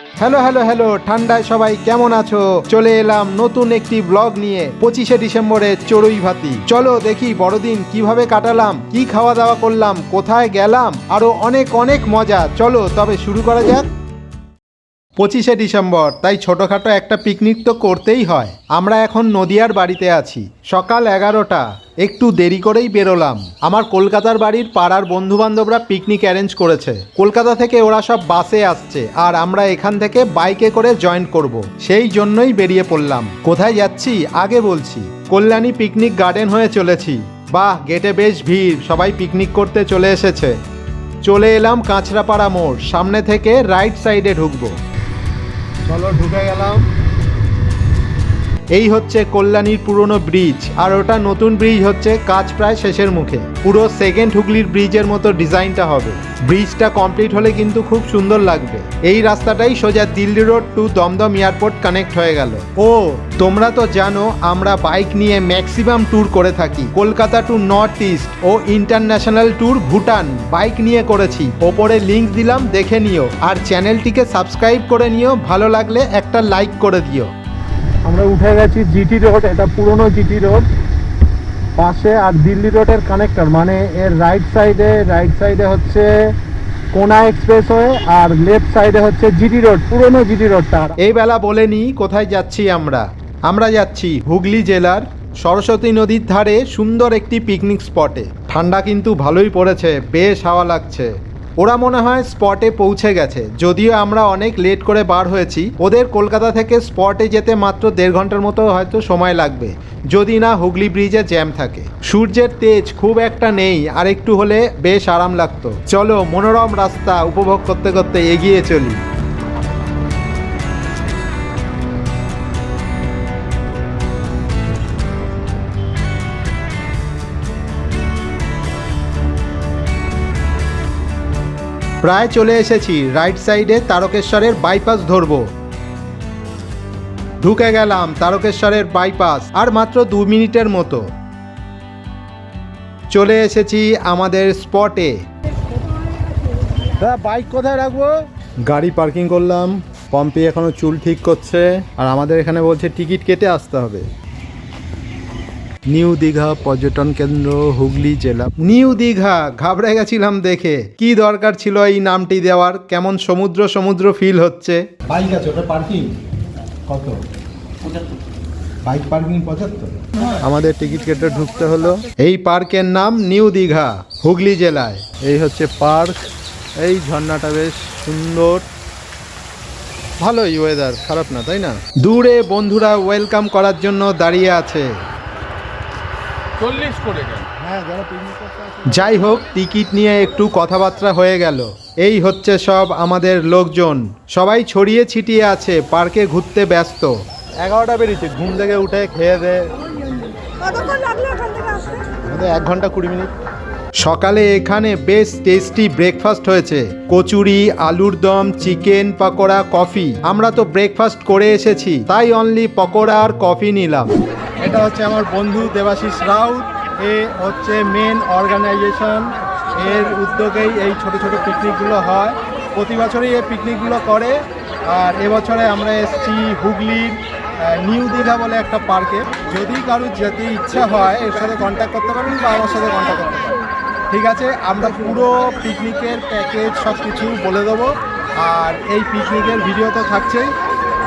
Hello hello hello ঠান্ডায় সবাই কেমন আছো? চলে এলাম নতুন একটি ব্লগ নিয়ে, পঁচিশে ডিসেম্বরে চড়ুই ভাতি। চলো দেখি বড়দিন কীভাবে কাটালাম, কি খাওয়া দাওয়া করলাম, কোথায় গেলাম, আরও অনেক অনেক মজা। চলো তবে শুরু করা যাক। পঁচিশে ডিসেম্বর, তাই ছোটোখাটো একটা পিকনিক তো করতেই হয়। আমরা এখন নদিয়ার বাড়িতে আছি। সকাল এগারোটা, একটু দেরি করেই বেরোলাম। আমার কলকাতার বাড়ির পাড়ার বন্ধু বান্ধবরা পিকনিক অ্যারেঞ্জ করেছে। কলকাতা থেকে ওরা সব বাসে আসছে, আর আমরা এখান থেকে বাইকে করে জয়েন করব। সেই জন্যই বেরিয়ে পড়লাম। কোথায় যাচ্ছি? আগে বলছি। কল্যাণী পিকনিক গার্ডেন হয়ে চলেছি। বাহ, গেটে বেশ ভিড়, সবাই পিকনিক করতে চলে এসেছে। চলে এলাম কাঁচরাপাড়া মোড়, সামনে থেকে রাইট সাইডে ঢুকবো। চলো ঢুকে গেলাম। এই হচ্ছে কল্যাণীর পুরনো ব্রিজ, আর ওটা নতুন ব্রিজ হচ্ছে কাজ প্রায় শেষের মুখে। পুরো সেকেন্ড হুগলির ব্রিজের মতো ডিজাইনটা হবে। ব্রিজটা কমপ্লিট হলে কিন্তু খুব সুন্দর লাগবে। এই রাস্তাটাই সোজা Delhi road to Dum Dum airport connect হয়ে গেল। ও, তোমরা তো জানো, আমরা বাইক নিয়ে ম্যাক্সিমাম ট্যুর করে থাকি। কলকাতা টু নর্থ ইস্ট ও ইন্টারন্যাশনাল ট্যুর ভুটান, বাইক নিয়ে করেছি। ওপরে লিংক দিলাম, দেখে নিও। আর চ্যানেলটিকে সাবস্ক্রাইব করে নিও, ভালো লাগলে একটা লাইক করে দিও। আমরা উঠে গেছি জিটি রোড, এটা পুরনো জিটি রোড, পাশে আর দিল্লি রোডের কানেক্টর মানে এর রাইট সাইডে রাইট সাইডে হচ্ছে কোনা এক্সপ্রেসওয়ে আর লেফট সাইডে হচ্ছে জিটি রোড, পুরনো জিটি রোডটা। এই বেলা বলে নিই কোথায় যাচ্ছি আমরা? আমরা যাচ্ছি হুগলি জেলার সরস্বতী নদীর ধারে সুন্দর একটি পিকনিক স্পটে ঠান্ডা কিন্তু ভালোই পড়েছে, বেশ হাওয়া লাগছে। ওরা মনে হয় স্পটে পৌঁছে গেছে। যদিও আমরা অনেক লেট করে বার হয়েছি, ওদের কলকাতা থেকে স্পটে যেতে মাত্র দেড় ঘণ্টার মতো হয়তো সময় লাগবে, যদি না হুগলি ব্রিজে জ্যাম থাকে। সূর্যের তেজ খুব একটা নেই, আর একটু হলে বেশ আরাম লাগতো। চলো মনোরম রাস্তা উপভোগ করতে করতে এগিয়ে চলি। প্রায় চলে এসেছি রাইট সাইডে তারকেশ্বরের বাইপাস ধরবো। ঢুকে গেলাম তারকেশ্বরের বাইপাস আর মাত্র দু মিনিটের মতো। চলে এসেছি আমাদের স্পটে বাইক কোথায় রাখব? গাড়ি পার্কিং করলাম পম্পি এখনও চুল ঠিক করছে আর আমাদের এখানে বলছে টিকিট কেটে আসতে হবে। নিউ দীঘা পর্যটন কেন্দ্র হুগলি জেলা। নিউ দীঘা ঘাবড়ে গেছিলাম দেখে। কি দরকার ছিল এই নামটি দেওয়ার? কেমন সমুদ্র সমুদ্র ফিল হচ্ছে? বাইক আছে ওটা পার্কিং কত? বাইক পার্কিং পঁচাত্তর? আমাদের টিকিট কেটে ঢুকতে হলো। এই পার্কের নাম নিউ দীঘা হুগলি জেলায়। এই হচ্ছে পার্ক। এই ঝর্ণাটা বেশ সুন্দর। ভালোই ওয়েদার খারাপ না তাই না? দূরে বন্ধুরা ওয়েলকাম করার জন্য দাঁড়িয়ে আছে। চল্লিশ করে গেল। যাই হোক টিকিট নিয়ে একটু কথাবার্তা হয়ে গেল। এই হচ্ছে সব আমাদের লোকজন। সবাই ছড়িয়ে ছিটিয়ে আছে পার্কে ঘুরতে ব্যস্ত। এগারোটা বেরিয়েছে ঘুম থেকে উঠে খেয়ে দে। কতক্ষণ লাগল ওখান থেকে আসতে? আমাদের এক ঘণ্টা কুড়ি মিনিট। সকালে এখানে বেশ টেস্টি ব্রেকফাস্ট হয়েছে। কচুরি, আলুর দম চিকেন পকোড়া কফি আমরা তো ব্রেকফাস্ট করে এসেছি, তাই অনলি পকোড়া আর কফি নিলাম। এটা হচ্ছে আমার বন্ধু দেবাশিস রাউত। এ হচ্ছে মেন অর্গানাইজেশন এর উদ্যোগেই এই ছোট ছোট পিকনিকগুলো হয়। প্রতি বছরই এই পিকনিকগুলো করে। আর এবছরে আমরা এসেছি হুগলির নিউ দীঘা বলে একটা পার্কে যদি কারোর যেতে ইচ্ছা হয় এর সাথে কন্ট্যাক্ট করতে পারেন বা আমার সাথে কন্ট্যাক্ট করতে পারেন। ঠিক আছে আমরা পুরো পিকনিকের প্যাকেজ সব কিছু বলে দেবো। আর এই পিকনিকের ভিডিও তো থাকছেই।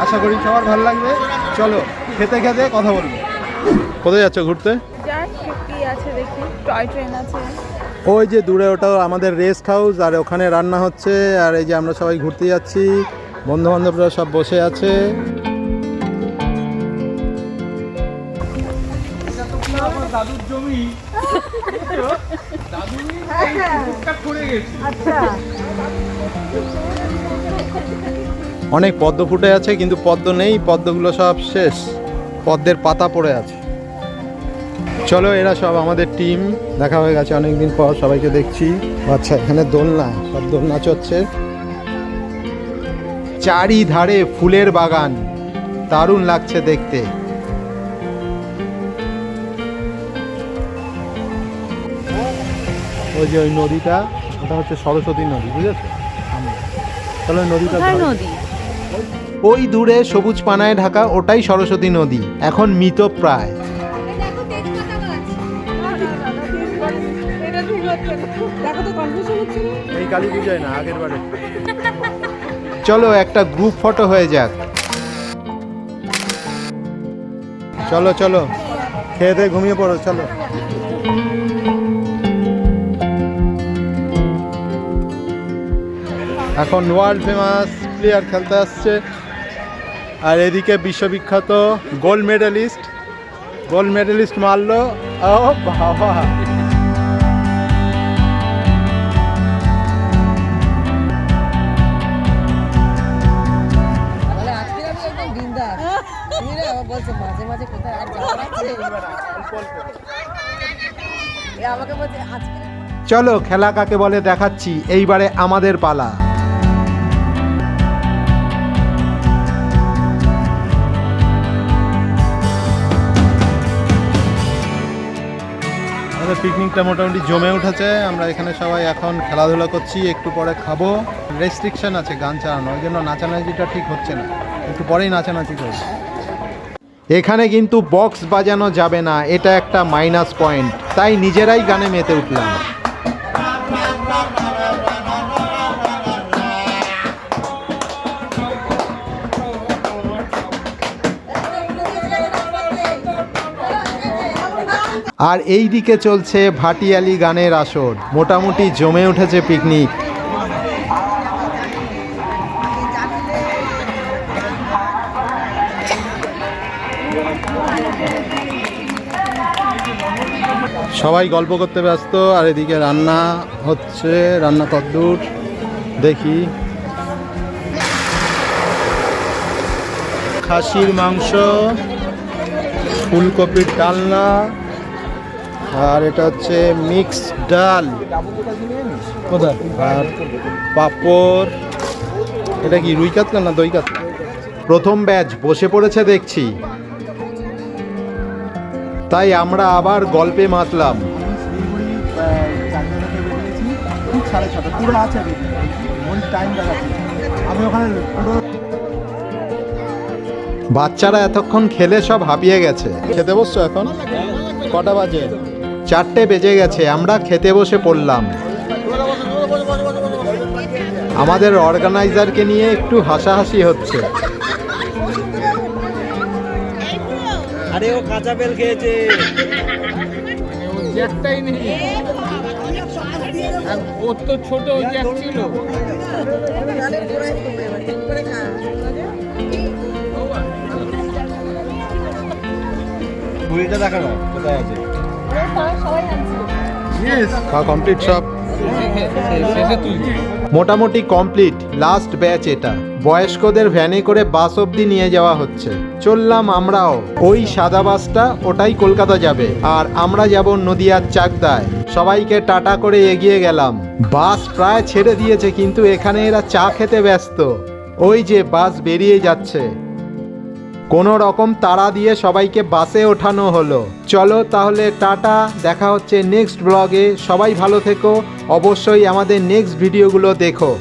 আশা করি সবার ভালো লাগবে। চলো খেতে খেতে কথা বলব। কোথায় যাচ্ছ ঘুরতে? আছে দেখি টয় ট্রেন আছে। ওই যে দূরে ওটাও আমাদের রেস্ট হাউস আর ওখানে রান্না হচ্ছে। আর এই যে আমরা সবাই ঘুরতে যাচ্ছি বন্ধু বান্ধবরা সব বসে আছে। জমি। অনেক পদ্ম ফুটে আছে, কিন্তু পদ্ম নেই, পদ্মগুলো সব শেষ। পদ্মের পাতা পড়ে আছে। চলো, এরা সব আমাদের টিম। দেখা হয়ে গেছে অনেকদিন পর, সবাইকে দেখছি। আচ্ছা এখানে দোলনা, সব দোলনা চড়ছে। চারিধারে ফুলের বাগান। দারুণ লাগছে দেখতে। ওই যে ওই নদীটা ওটা হচ্ছে সরস্বতী নদী বুঝেছ? ওই নদীটা নদী? ওই দূরে সবুজ পানায় ঢাকা ওটাই সরস্বতী নদী। এখন মৃত প্রায়। এটা ঠিক হচ্ছে না। দেখো তো কনফিউশন হচ্ছে না এই কালী পূজায় না আগের বারে। চলো একটা গ্রুপ ফটো হয়ে যাক। চলো চলো। খেয়ে দিয়ে ঘুমিয়ে পড়ো চলো। এখন ওয়ার্ল্ড ফেমাস প্লেয়ার খেলতে আসছে। আর এদিকে বিশ্ববিখ্যাত গোল্ড মেডেলিস্ট গোল্ড মেডেলিস্ট মারলো। ও বাবা। চলো খেলা কাকে বলে দেখাচ্ছি। এইবারে আমাদের পালা। আমাদের পিকনিকটা মোটামুটি জমে উঠেছে। আমরা এখানে সবাই এখন খেলাধুলা করছি, একটু পরে খাব। রেস্ট্রিকশন আছে গান চালানো, ওই জন্য নাচানাচিটা ঠিক হচ্ছে না। একটু পরেই নাচানাচি করব। এখানে কিন্তু বক্স বাজানো যাবে না, এটা একটা মাইনাস পয়েন্ট তাই নিজেরাই গানে মেতে উঠলাম। আর এই দিকে চলছে ভাটিয়ালি গানের আসর। মোটামুটি জমে উঠেছে পিকনিক। সবাই গল্প করতে ব্যস্ত, আর এদিকে রান্না হচ্ছে, রান্না কদ্দূর দেখি। খাসির মাংস, ফুলকপির ডালনা আর এটা হচ্ছে মিক্স ডাল। আর পাপড়। এটা কি রুই কাতলা না দই কাতলা? প্রথম ব্যাচ বসে পড়েছে দেখছি। তাই আমরা আবার গল্পে মাতলাম। সাড়ে ছটা পুরো আছে টাইম আমি ওখানে বাচ্চারা এতক্ষণ খেলে সব হাঁপিয়ে গেছে। খেতে বসছো এখন? কটা বাজে? চারটে বেজে গেছে আমরা খেতে বসে পড়লাম। আমাদের অর্গানাইজারকে নিয়ে একটু হাসাহাসি হচ্ছে। আরে ও কাঁচা বেল খেয়েছে। জ্যাকটাই নেই। ওর তো ছোট জ্যাক ছিল গানের গোড়ায় করবে এবার ঠিক করে খা পুরিটা দেখা কোথায় আছে? কমপ্লিট সব মোটামুটি কমপ্লিট লাস্ট ব্যাচ এটা বয়স্কদের ভ্যানে করে বাস অবধি নিয়ে যাওয়া হচ্ছে চললাম আমরাও ওই সাদা বাসটা ওটাই কলকাতা যাবে আর আমরা যাব নদিয়ার চাকদায় সবাইকে টাটা করে এগিয়ে গেলাম বাস প্রায় ছেড়ে দিয়েছে কিন্তু এখানে এরা চা খেতে ব্যস্ত. ওই যে বাস বেরিয়ে যাচ্ছে কোনো রকম তাড়া দিয়ে সবাইকে বাসে ওঠানো হলো। চলো তাহলে টাটা, দেখা হচ্ছে নেক্সট ব্লগে সবাই ভালো থেকো, অবশ্যই আমাদের নেক্সট ভিডিওগুলো দেখো।